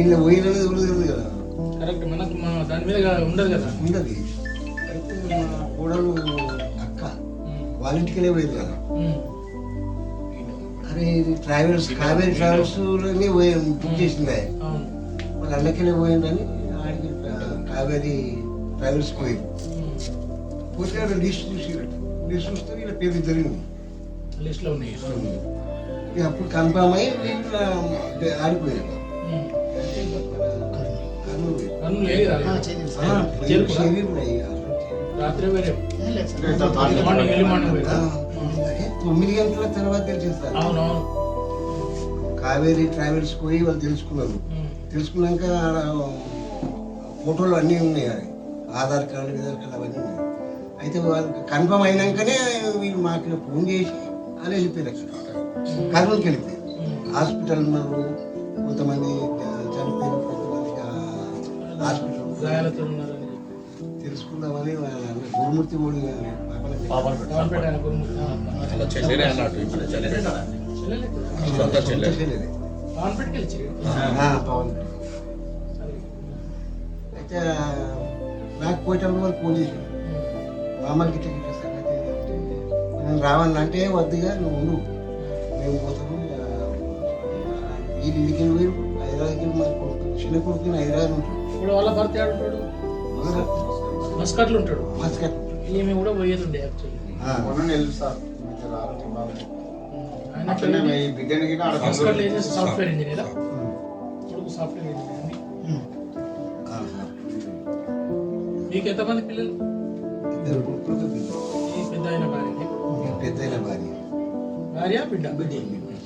ఇలా పోయినది ఎవరు తెలియదు కదా. కరెక్ట్ మనకు మన దాని మీద ఉండదు కదా. ఉండదు. కోడలు అక్క. వాళ్ళ ఇంటికెళ్ళే పోయింది కదా. అరే ఇది ట్రావెల్స్ కావేరీ ట్రావెల్స్ బుక్ చేసింది? వాళ్ళ అన్నకెళ్ళే పోయిందని కావేరీ ట్రావెల్స్ పోయింది. పోతే ఆడ లిస్ట్ చూసిరట లిస్ట్ చూస్తే వీళ్ళ పేరు జరిగింది లిస్ట్లో ఉన్నాయి అప్పుడు కన్ఫామ్ అయ్యి వీళ్ళు ఆడిపోయారు. తొమ్మిది గంటల తర్వాత తెలిసేస్తారు కావేరీ ట్రావెల్స్ పోయి వాళ్ళు తెలుసుకున్నారు. తెలుసుకున్నాక ఆడ ఫోటోలు అన్నీ ఉన్నాయి ఆధార్ కార్డు ఆధార్ కార్డు అవన్నీ ఉన్నాయి. అయితే వాళ్ళకి కన్ఫర్మ్ అయినాకనే వీళ్ళు మాకు ఫోన్ చేసి అని వెళ్ళిపోయారు అక్కడ. కర్నూలుకి వెళ్ళిపోయారు. హాస్పిటల్ ఉన్నారు. కొంతమంది ఆ, చనిపోయారు కొంతమంది ఆ, హాస్పిటల్ తెలుసుకుందామని గురుమూర్తి. అలా ఆ, పవన్ అయితే నాకు పోయేటప్పుడు వాళ్ళు ఫోన్ చేశారు. సంగతి అంటే నేను అంటే వద్దుగా నువ్వు ఉండు. మేము పోతాము. వీళ్ళు ఇంటికి పోయి హైదరాబాద్కి మా కొడుకు చిన్న కొడుకుని హైదరాబాద్ ఉంటాడు. ఇప్పుడు వాళ్ళ భర్త ఉంటాడు? మస్కట్లో ఉంటాడు. మస్కట్ ఈమె కూడా పోయేది ఉండే యాక్చువల్లీ మొన్న సార్ సాఫ్ట్వేర్ ఇంజనీరా? కొడుకు సాఫ్ట్వేర్ ఇంజనీర్ అండి? మీకు ఎంతమంది పిల్లలు? ఇద్దరు కొడుకులు పెద్ద ఆయన భార్య పెద్దయిన భార్య. భార్య బిడ్డ?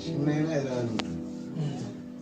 చిన్న హైదరాబాద్